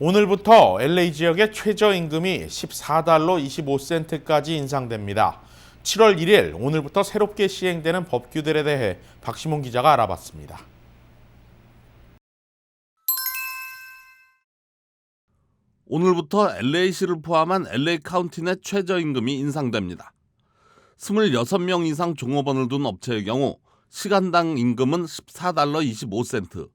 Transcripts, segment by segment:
오늘부터 LA 지역의 최저임금이 14달러 25센트까지 인상됩니다. 7월 1일 오늘부터 새롭게 시행되는 법규들에 대해 박시몬 기자가 알아봤습니다. 오늘부터 LA시를 포함한 LA 카운티 내 최저임금이 인상됩니다. 26명 이상 종업원을 둔 업체의 경우 시간당 임금은 14달러 25센트,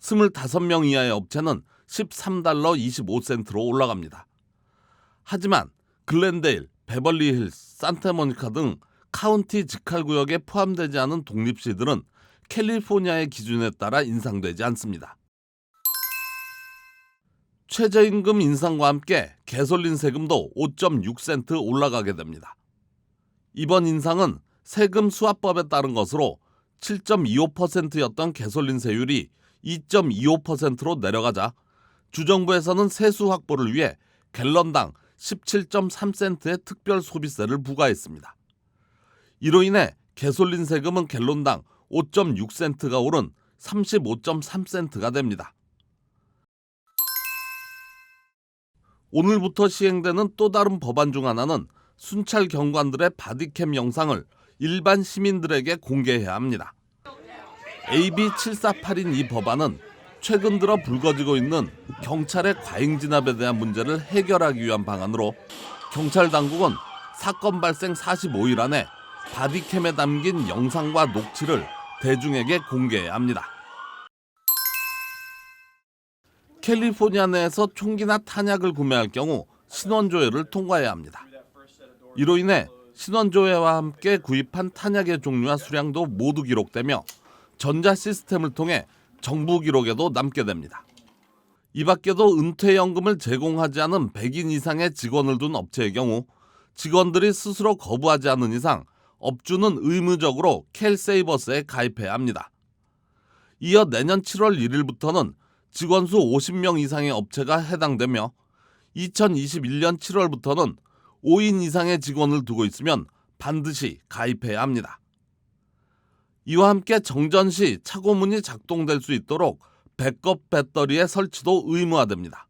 25명 이하의 업체는 13달러 25센트로 올라갑니다. 하지만 글렌데일, 베벌리힐스, 산타모니카 등 카운티 직할 구역에 포함되지 않은 독립시들은 캘리포니아의 기준에 따라 인상되지 않습니다. 최저임금 인상과 함께 개솔린 세금도 5.6센트 올라가게 됩니다. 이번 인상은 세금 수합법에 따른 것으로 7.25%였던 개솔린 세율이 2.25%로 내려가자 주정부에서는 세수 확보를 위해 갤런당 17.3센트의 특별 소비세를 부과했습니다. 이로 인해 개솔린 세금은 갤론당 5.6센트가 오른 35.3센트가 됩니다. 오늘부터 시행되는 또 다른 법안 중 하나는 순찰 경관들의 바디캠 영상을 일반 시민들에게 공개해야 합니다. AB 748인 이 법안은 최근 들어 불거지고 있는 경찰의 과잉 진압에 대한 문제를 해결하기 위한 방안으로 경찰 당국은 사건 발생 45일 안에 바디캠에 담긴 영상과 녹취를 대중에게 공개해야 합니다. 캘리포니아 내에서 총기나 탄약을 구매할 경우 신원조회를 통과해야 합니다. 이로 인해 신원조회와 함께 구입한 탄약의 종류와 수량도 모두 기록되며 전자 시스템을 통해 정부 기록에도 남게 됩니다. 이 밖에도 은퇴연금을 제공하지 않은 100인 이상의 직원을 둔 업체의 경우 직원들이 스스로 거부하지 않는 이상 업주는 의무적으로 캘세이버스에 가입해야 합니다. 이어 내년 7월 1일부터는 직원 수 50명 이상의 업체가 해당되며 2021년 7월부터는 5인 이상의 직원을 두고 있으면 반드시 가입해야 합니다. 이와 함께 정전 시 차고문이 작동될 수 있도록 백업 배터리의 설치도 의무화됩니다.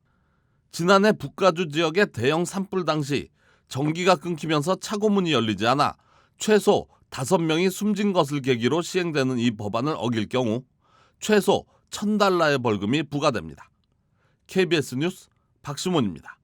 지난해 북가주 지역의 대형 산불 당시 전기가 끊기면서 차고문이 열리지 않아 최소 5명이 숨진 것을 계기로 시행되는 이 법안을 어길 경우 최소 1000달러의 벌금이 부과됩니다. KBS 뉴스 박시몬입니다.